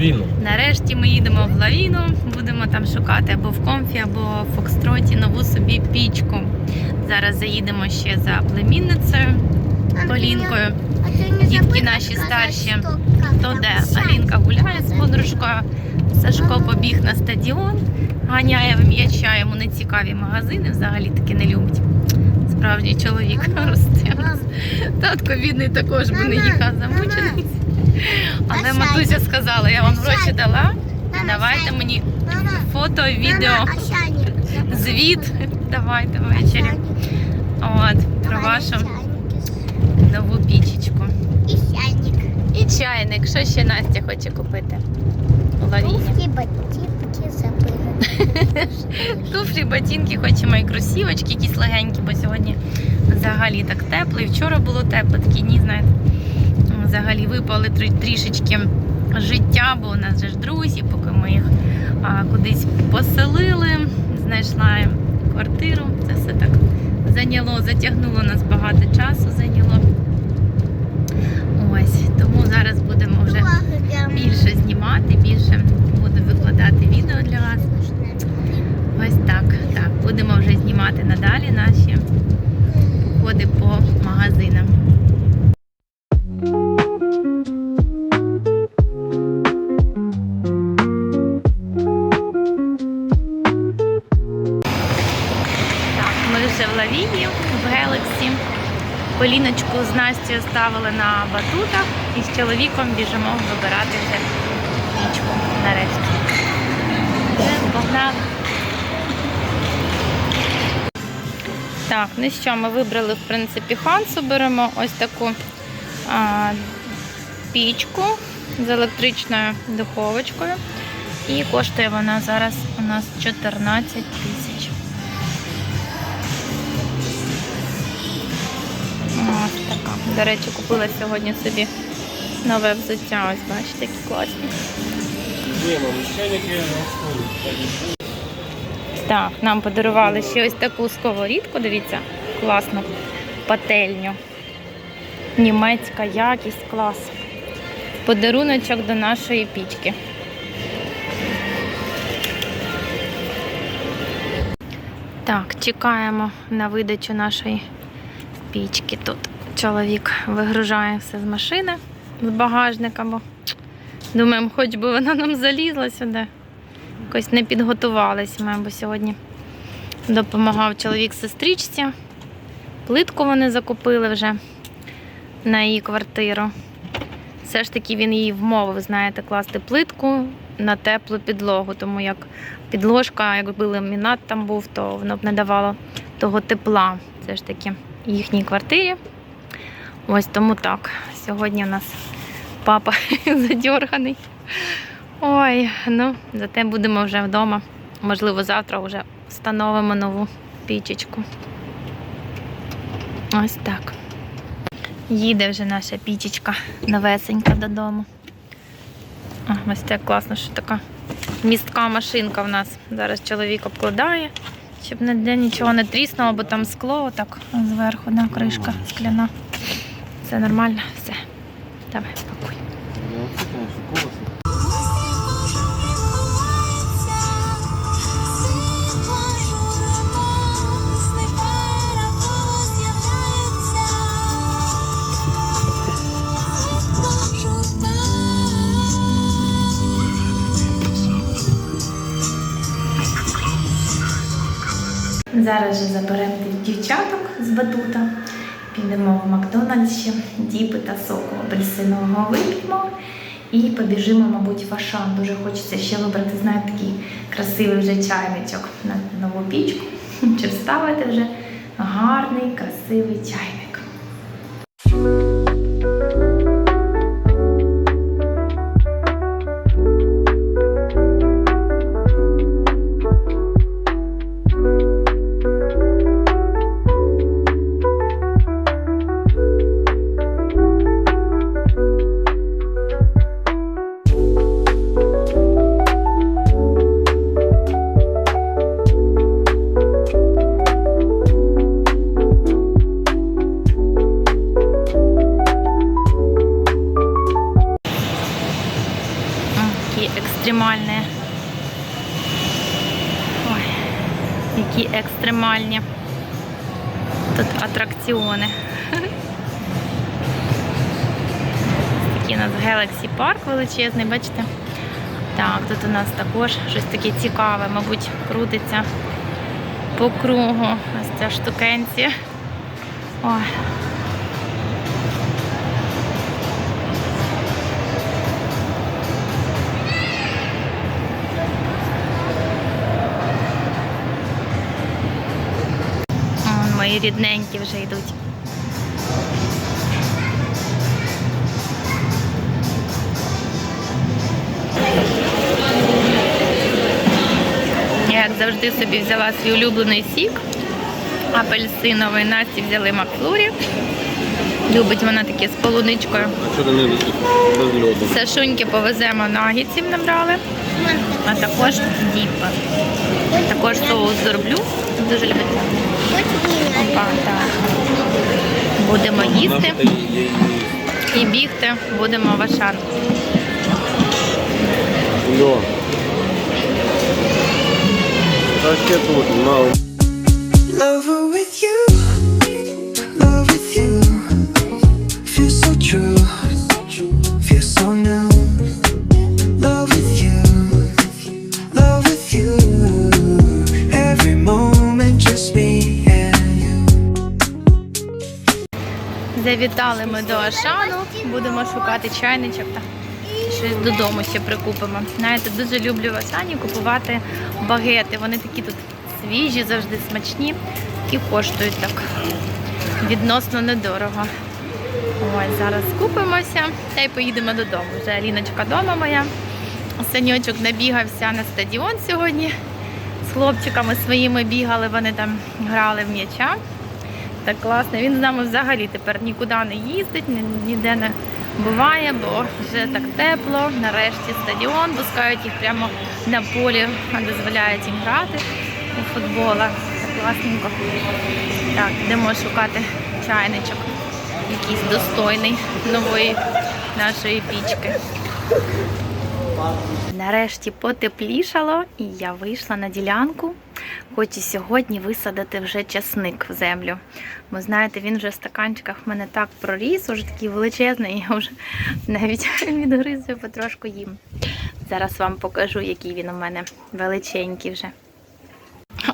Війну. Нарешті ми їдемо в лавіну, будемо там шукати або в комфі, або в Фокстроті нову собі пічку. Зараз заїдемо ще за племінницею Полінкою. Дітки наші старші, То де Алінка гуляє з подружкою. Сашко побіг на стадіон, ганяє в м'яча, йому не цікаві магазини, взагалі таки не любить. Справжній чоловік розтягнувся. Татко бідний також би не їхав замучений. Але матуся сказала, я вам гроші дала, давайте мені фото, відео, звіт. Давайте ввечері. От, про вашу нову пічечку. І чайник. І чайник. Що ще Настя хоче купити? У лавіні. Туфлі, ботинки, хочемо і кросівочки, якісь легенькі, бо сьогодні взагалі так тепло. І вчора було тепло, такі дні, знаєте. Взагалі випали трішечки життя, бо у нас же ж друзі, поки ми їх а, кудись поселили, знайшла їм квартиру. Це все так зайняло, затягнуло нас багато часу, зайняло. Ось, тому зараз будемо вже більше знімати, більше буду викладати відео для вас. Ось так. Так, будемо вже знімати надалі наші ходи по магазинам. Ми вже в Лавії, в Гелексі. Поліночку з Настю ставили на батутах і з чоловіком біжимо вибирати вже пічку нарешті. Все, Погнали. Так, ну що, ми вибрали, в принципі, хансу. Беремо ось таку а, пічку з електричною духовочкою. І коштує вона зараз у нас 14 тисяч. Ось така. До речі, купила сьогодні собі нове взуття. Ось бачите, які класні. Так, нам подарували ще ось таку сковорідку, дивіться, класну пательню. Німецька якість, клас. Подаруночок до нашої пічки. Так, чекаємо на видачу нашої пічки. Тут чоловік вигружає все з машини, з багажника, бо думаємо, хоч би вона нам залізла сюди. Якось не підготувалися ми, бо сьогодні допомагав чоловік сестричці. Плитку вони закупили вже на її квартиру. Все ж таки він її вмовив, знаєте, класти плитку на теплу підлогу, тому як підложка, якби ламінат там був, то воно б не давало того тепла. Це ж таки їхній квартирі. Ось тому так. Сьогодні у нас папа задьорганий. Ой, ну, зате будемо вже вдома. Можливо, завтра вже встановимо нову пічечку. Ось так. Їде вже наша пічечка новесенька додому. А, ось так класно, що така містка машинка в нас. Зараз чоловік обкладає, щоб ніде нічого не тріснуло, бо там скло так зверху, да, кришка скляна. Все нормально, все. Давай, пакуй. Зараз же заберемо дівчаток з батута. Підемо в Макдональдс діпи та соку апельсинового вип'ємо. І побіжимо, мабуть, в Ашан. Дуже хочеться ще вибрати, знаєте, такий красивий вже чайничок на нову пічку. Чи вставити вже гарний, красивий чайник. Екстремальні. Ой, які екстремальні. Тут атракціони. Такий у нас Galaxy Park величезний, бачите? Так, тут у нас також щось таке цікаве, мабуть, крутиться по кругу. Ось ця штукенція. Ой. Вон рідненькі вже йдуть. Я, як завжди, собі взяла свій улюблений сік. Апельсиновий Насті взяли Макфлурі. Любить вона таке з полуничкою. А що не без льоду? Сашуньки повеземо нагідців набрали, а також діпа. Також соус зроблю. Дуже любить. Будемо їсти і бігти. Будемо в Ашан. Love. With you, Завітали ми до Ашану, будемо шукати чайничок та щось додому ще прикупимо. Знаєте, дуже люблю в Ашані купувати багети. Вони такі тут свіжі, завжди смачні і коштують так відносно недорого. Ось зараз купимося та й поїдемо додому. Вже Аліночка вдома моя. Саньочок набігався на стадіон сьогодні. З хлопчиками своїми бігали, вони там грали в м'яча. Так класно. Він з нами взагалі тепер нікуди не їздить, ніде не буває, бо вже так тепло. Нарешті стадіон, пускають їх прямо на полі, дозволяють їм грати у футбола. Так класненько. Так, йдемо шукати чайничок, якийсь достойний нової нашої пічки. Нарешті потеплішало, і я вийшла на ділянку. Хочу сьогодні висадити вже часник в землю. Бо знаєте, він вже в стаканчиках в мене так проріс, уже такий величезний, я вже навіть відгризую потрошку їм. Зараз вам покажу, який він у мене величенький вже.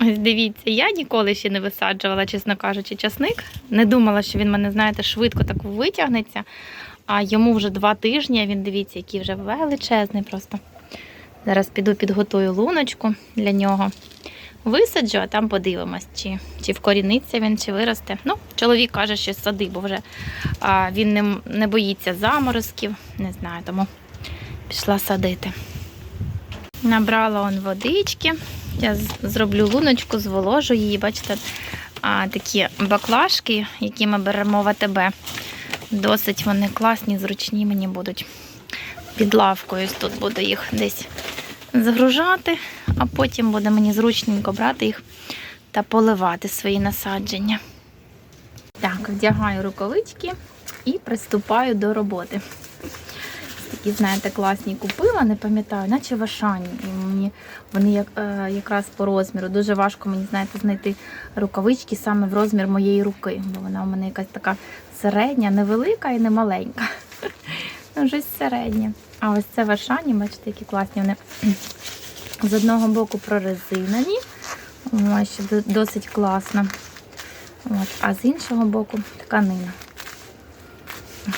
Ось дивіться, я ніколи ще не висаджувала, чесно кажучи, часник. Не думала, що він мене, знаєте, швидко так витягнеться. А йому вже два тижні, а він дивіться, який вже величезний просто. Зараз піду підготую луночку для нього. Висаджу, а там подивимось, чи, чи вкоріниться він, чи виросте. Ну, чоловік каже, що сади, бо вже а, він не, не боїться заморозків. Не знаю, тому пішла садити. Набрала он водички. Я зроблю луночку, зволожу її. Бачите, а, такі баклажки, які ми беремо в АТБ. Досить вони класні, зручні мені будуть. Під лавкою тут буду їх десь загружати, а потім буде мені зручненько брати їх та поливати свої насадження. Так, вдягаю рукавички і приступаю до роботи. Такі, знаєте, класні купила, не пам'ятаю, наче в Ашані. І мені вони як, е, якраз по розміру. Дуже важко мені, знаєте, знайти рукавички саме в розмір моєї руки, бо вона у мене якась така середня, невелика і не маленька. Ну, щось середнє. А ось це в Ашані, бачите, які класні вони з одного боку прорезинені. Що досить класно. От, а з іншого боку тканина.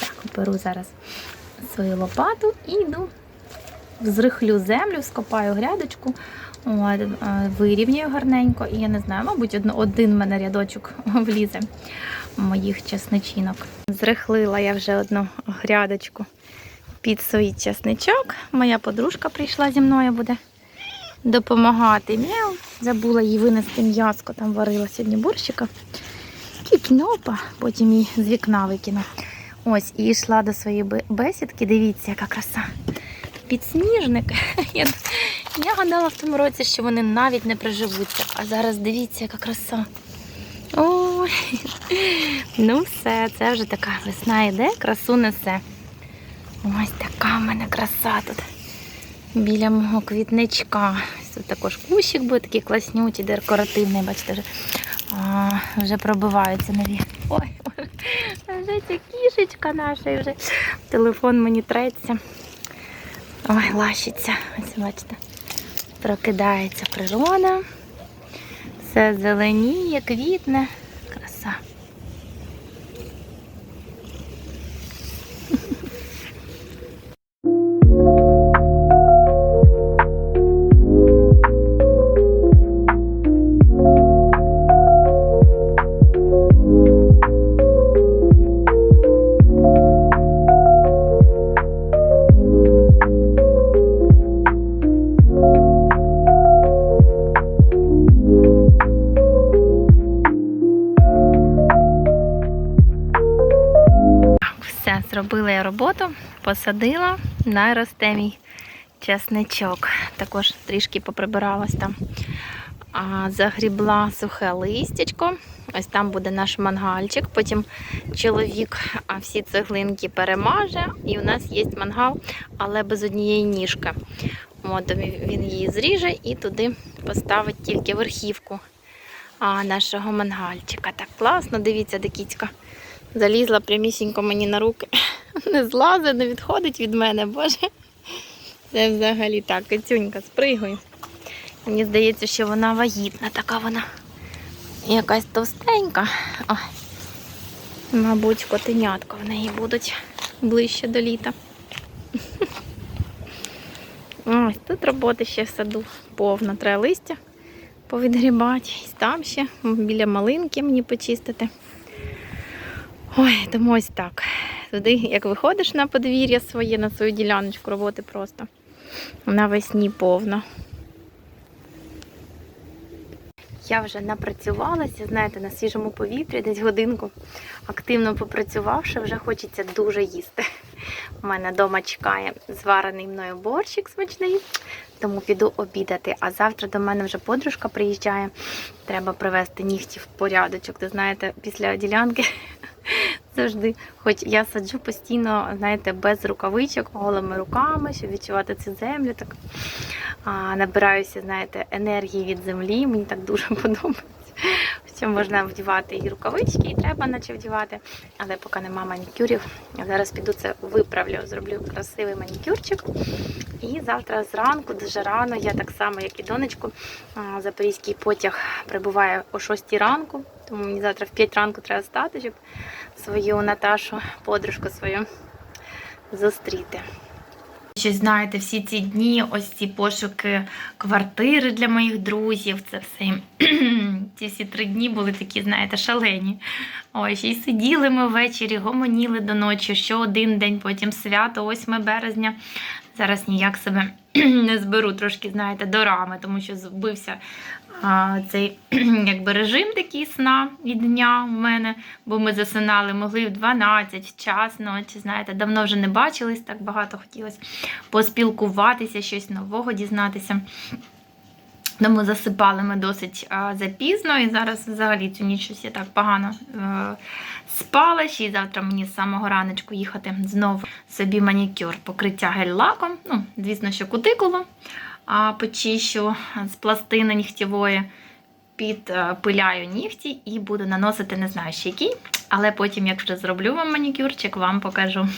Так, беру зараз свою лопату і йду зрихлю землю, скопаю грядочку, от, е, вирівнюю гарненько. І я не знаю, мабуть, один в мене рядочок влізе моїх часничинок. Зрихлила я вже одну грядочку під свій часничок. Моя подружка прийшла зі мною, буде допомагати. Мяу. Забула їй винести м'яско, там варила сьогодні борщика. Кіпнопа, потім її з вікна викину. Ось, і йшла до своєї бесідки. Дивіться, яка краса. Підсніжник. Я, я гадала в тому році, що вони навіть не приживуться. А зараз дивіться, яка краса. Ой, ну все, це вже така весна йде, красу несе. Ось така в мене краса тут. біля мого квітничка. Тут також кущик буде такий класнючий, декоративний, бачите, вже, а, вже пробиваються нові. Ой, вже ця кішечка наша, і вже телефон мені треться. Ой, лащиться. Ось бачите. Прокидається природа. Все зеленіє, квітне. Краса. Зробила я роботу, посадила, наросте мій чесничок. Також трішки поприбиралась там. А, загрібла сухе листячко. Ось там буде наш мангальчик. Потім чоловік всі цеглинки перемаже. І у нас є мангал, але без однієї ніжки. От, він її зріже і туди поставить тільки верхівку нашого мангальчика. Так класно, дивіться, де кіцька залізла прямісінько мені на руки. Не злазить, не відходить від мене, боже. Це взагалі так, кицюнька, спригуй. Мені здається, що вона вагітна, така вона якась товстенька. Ой. Мабуть, котенятка в неї будуть ближче до літа. Ось тут роботи ще в саду повно. Треба листя повідгрібати. Там ще біля малинки мені почистити. Ой, тому ось так. Туди, як виходиш на подвір'я своє, на свою діляночку роботи просто навесні повно. Я вже напрацювалася, знаєте, на свіжому повітрі, десь годинку активно попрацювавши, вже хочеться дуже їсти. У мене вдома чекає зварений мною борщик смачний, тому піду обідати. А завтра до мене вже подружка приїжджає. Треба привезти нігті в порядочок. Ти знаєте, після ділянки завжди, хоч я саджу постійно, знаєте, без рукавичок, голими руками, щоб відчувати цю землю. Так а, набираюся, знаєте, енергії від землі. Мені так дуже подобається. Хоча можна вдівати і рукавички, і треба наче вдівати, але поки нема манікюрів. Зараз піду це виправлю, зроблю красивий манікюрчик. І завтра зранку, дуже рано, я так само, як і донечку, запорізький потяг прибуває о 6 ранку, тому мені завтра в 5 ранку треба встати, щоб свою Наташу, подружку свою зустріти. Щось знаєте, всі ці дні, ось ці пошуки квартири для моїх друзів, це все. Ці всі три дні були такі, знаєте, шалені. Ось і сиділи ми ввечері, гомоніли до ночі, що один день, потім свято, 8 березня. Зараз ніяк себе не зберу трошки, знаєте, до рами, тому що збився а, цей якби режим такий сна від дня у мене, бо ми засинали, могли в 12 час ночі, знаєте, давно вже не бачились, так багато хотілося поспілкуватися, щось нового дізнатися. Тому засипали ми досить запізно, і зараз взагалі цю ніч щось я так погано е, спала. Ще й завтра мені з самого раночку їхати знову собі манікюр, покриття гель-лаком. Ну, звісно, що кутикулу почищу з пластини нігтєвої, підпиляю нігті і буду наносити не знаю ще який, але потім, як вже зроблю вам манікюрчик, вам покажу.